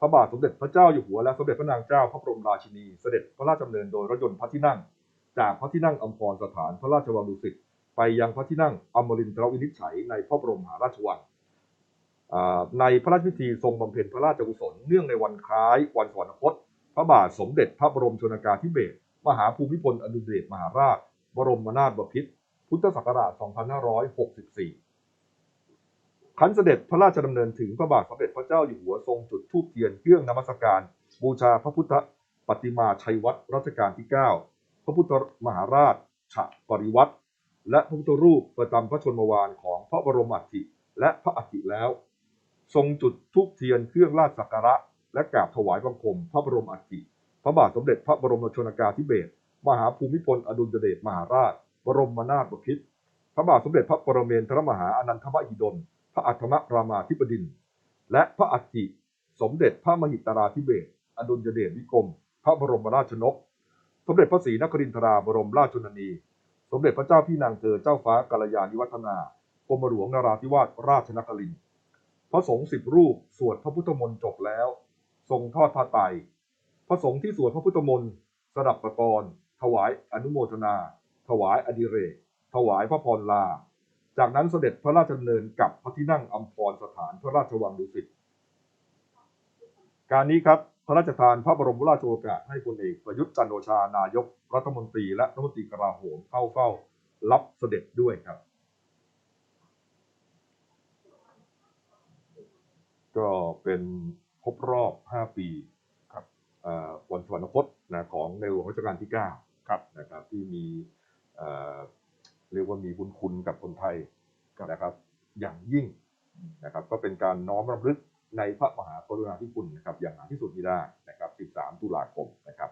พระบาทสมเด็จพระเจ้าอยู่หัวและสมเด็จพระนางเจ้าพระบรมราชินี เสด็จพระราชดำเนินโดยรถยนต์พระที่นั่ง จากพระที่นั่งอัมพรสถานพระราชวังดุสิตไปยังพระที่นั่งอมรินทรวินิจฉัยในพระบรมหาราชวังในพระราชพิธีทรงบำเพ็ญพระราชกุศลเนื่องในวันคล้ายวันสวรรคต พระบาทสมเด็จพระบรมชนกาธิเบศรมหาภูมิพลอดุลยเดชมหาราช บรมนาถบพิตรพุทธศักราช 2564 ขันเสด็จพระราชดำเนินถึงพระบาทสมเด็จพระเจ้าอยู่หัวทรงจุดธูปเทียนเครื่องนมัสการ บูชาพระพุทธปฏิมาชัยวัตรรัชกาลที่ 9 พระพุทธมหาราชฉะปริวัติและพระพุทธรูปประจำพระชนมวานของพระบรมอัฐิและพระอัฐิแล้ว ทรงจุดธูปเทียนเครื่องราชสักการะ และกราบถวายบังคมพระบรมอัฐิพระบาทสมเด็จพระบรมชนกาธิเบศรมหาภูมิพลอดุลยเดชมหาราช บรมนาถบพิตรพระบาทสมเด็จพระปรเมนทรมหาอนันทมหิดล ระอัฏฐมรามาธิบดิน และพระอัฐิสมเด็จพระมหิตราธิเบศอดุลยเดชวิกรม พระบรมราชนก สมเด็จพระศรีนครินทราบรมราชชนนี สมเด็จพระเจ้าพี่นางเธอเจ้าฟ้ากัลยาณิวัฒนากรมหลวงนราธิวาสราชนครินทร์พระสงฆ์สิบรูปสวดพระพุทธมนต์จบแล้ว ทรงทอดผ้าไตรพระสงฆ์ที่สวดพระพุทธมนต์สดับประกรณ์ถวายอนุโมทนา ถวายอดิเรก ถวายพระพรลา จากนั้นเสด็จพระราชดำเนินกลับพระที่นั่งอัมพรสถานพระราชวังดุสิตการนี้ครับพระราชทานพระบรมราชโองการให้พลเอกประยุทธ์จันโอชานายกรัฐมนตรีและรัฐมนตรีกลาโหมเข้าเฝ้ารับเสด็จด้วยครับ ก็เป็นครบรอบ 5 ปีครับอ่อวันสวรรคตนะของในหลวงรัชกาลที่ 9 ครับนะครับที่มีอ่อ เรียกว่ามีบุญคุณกับคนไทยนะครับ อย่างยิ่งนะครับ ก็เป็นการน้อมรำลึกในพระมหากรุณาธิคุณนะครับ อย่างหาที่สุดมิได้นะครับ 13 ตุลาคมนะครับ